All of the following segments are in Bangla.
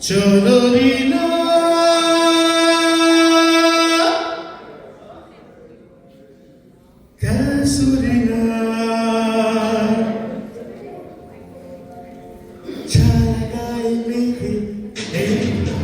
চলো রিনা কাসুরিনা ছায়ায় মেঘে এই মেঘে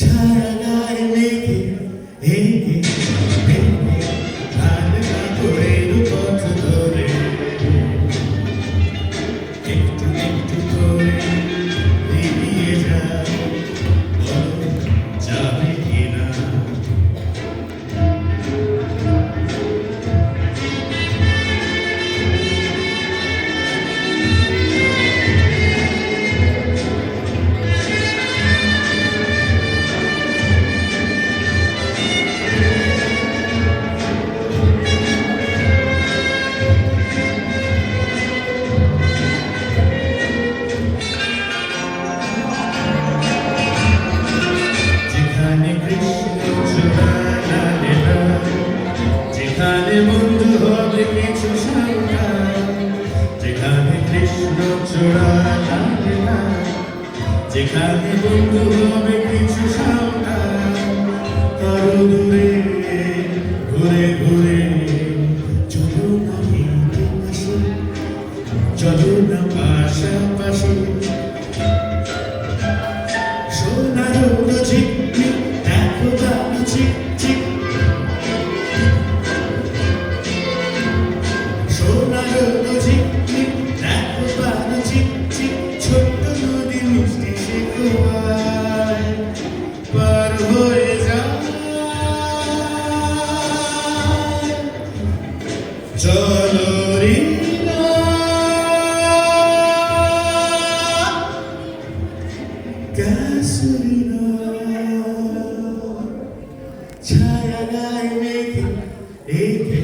গায়ে মেঘে হেগে যেখানে বন্ধু হবে কিছু সাঁওতাল আরও দূরে ঘুরে ঘুরে চলো না পাশাপাশি। Chaya nai meke, eke